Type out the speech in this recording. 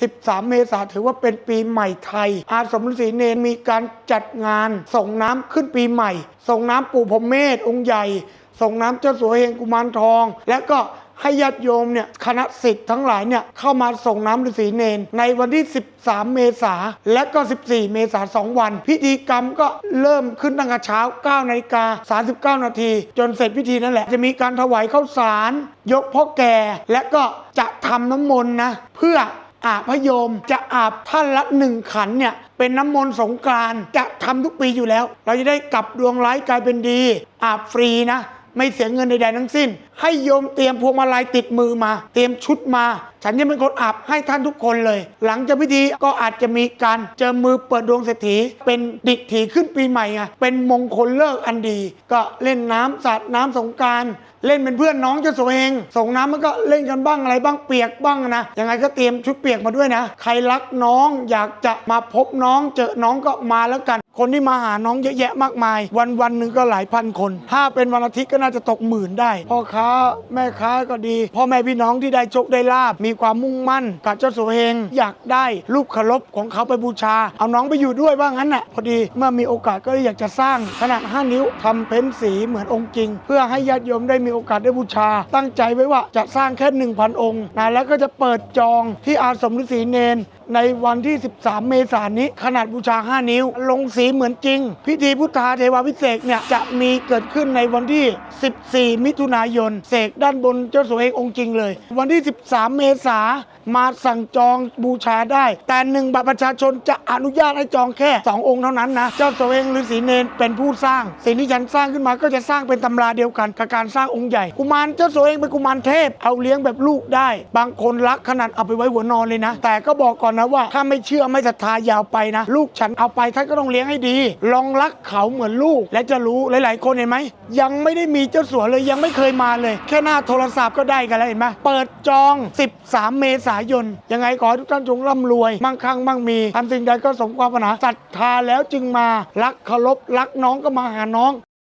13 เมษาถือว่าเป็นปีใหม่ไทย อาสมฤาษีเนรมีการจัดงานส่งน้ำขึ้นปีใหม่ ส่งน้ำปู่พรมเมธองค์ใหญ่ ส่งน้ำเจ้าสัวเฮงกุมารทอง และก็ให้ญาติโยมเนี่ยคณะสิทธิ์ทั้งหลายเนี่ยเข้ามาส่งน้ำฤาษีเนน ในวันที่ 13 เมษาและก็ 14 เมษาสองวัน พิธีกรรมก็เริ่มขึ้นตั้งแต่เช้า9นาฬิกา39 นาที จนเสร็จพิธีนั่นแหละ จะมีการถวายข้าวสาร ยกพ่อแก่ และก็จะทำน้ำมนต์นะเพื่อ อาบพระยม จะอาบท่านละหนึ่งขันเนี่ยเป็นน้ำมนต์สงกรานจะทำทุกปีอยู่แล้ว เราจะได้กลับดวงร้ายกลายเป็นดี อาบฟรีนะ ไม่เสียเงินใดๆทั้งสิ้นให้โยมเตรียมพวงมาลัยติดมือมา เตรียมชุดมา ฉันจะเป็นคนอาบให้ท่านทุกคนเลย หลังจากพิธีก็อาจจะมีการเจิมมือเปิดดวงเศรษฐี เป็นดิถีขึ้นปีใหม่ไงเป็นมงคลเลิกอันดี ก็เล่นน้ำสาดน้ำสงการเล่นเป็นเพื่อนน้องเจ้าสัวเองส่งน้ำมันก็เล่นกันบ้างอะไรบ้างเปียกบ้างนะยังไงก็เตรียมชุดเปียกมาด้วยนะ ใครรักน้องอยากจะมาพบน้องเจอน้องก็มาแล้วกัน คนที่มาหาน้องเยอะแยะมากมาย วันวันหนึ่งก็หลายพันคน ถ้าเป็นวันอาทิตย์ก็น่าจะตกหมื่นได้พ่อค้าแม่ค้าก็ดีพ่อแม่พี่น้องที่ได้โชคได้ลาบมีความมุ่งมั่นกับเจ้าสัวเฮงอยากได้รูปเคารพของเขาไปบูชา เอาน้องไปอยู่ด้วยว่างั้นน่ะพอดีเมื่อมีโอกาสก็อยากจะสร้างขนาด 5 นิ้วทำเพ้นสีเหมือนองค์จริง เพื่อให้ญาติโยมได้มีโอกาสได้บูชา ตั้งใจไว้ว่าจะสร้างแค่ 1,000 องค์นะแล้วก็จะเปิดจองที่อาสมฤาษีเนนในวันที่ 13 เมษายนนี้ ขนาดบูชา 5 นิ้ว ลงสีเหมือนจริง พิธีพุทธาเทวาพิเศษเนี่ยจะมีเกิดขึ้นในวันที่ 14 มิถุนายนเสกด้านบนเจ้าสัวเององค์จริงเลย วันที่ 13 เมษา มาสั่งจองบูชาได้ แต่หนึ่งบัตรประชาชนจะอนุญาตให้จองแค่ 2 องค์เท่านั้นนะ เจ้าสัวเองฤาษีเนนเป็นผู้สร้าง สิ่งที่ฉันสร้างขึ้นมาก็จะสร้างเป็นตำราเดียวกันกับการสร้างองค์ใหญ่ กุมารเจ้าสัวเองเป็นกุมารเทพเอาเลี้ยงแบบลูกได้ บางคนรักขนาดเอาไปไว้หัวนอนเลยนะ แต่ก็บอกก่อนนะว่าถ้าไม่เชื่อไม่ศรัทธายาวไปนะ ลูกฉันเอาไปท่านก็ต้องเลี้ยงให้ดี ลองรักเขาเหมือนลูก และจะรู้หลาย ๆ คนเห็นไหมยังไม่ได้มีเจ้าสัวเลยยังไม่เคยมาเลย แค่หน้าโทรศัพท์ก็ได้กันแล้วเห็นไหมเปิดจอง 13 เมษายน ยังไงขอให้ทุกท่านจงร่ำรวย มั่งคั่งมั่งมีทำสิ่งใดก็สมความปรารถนาศรัทธาแล้วจึงมารักเคารพรักน้องก็มาหาน้อง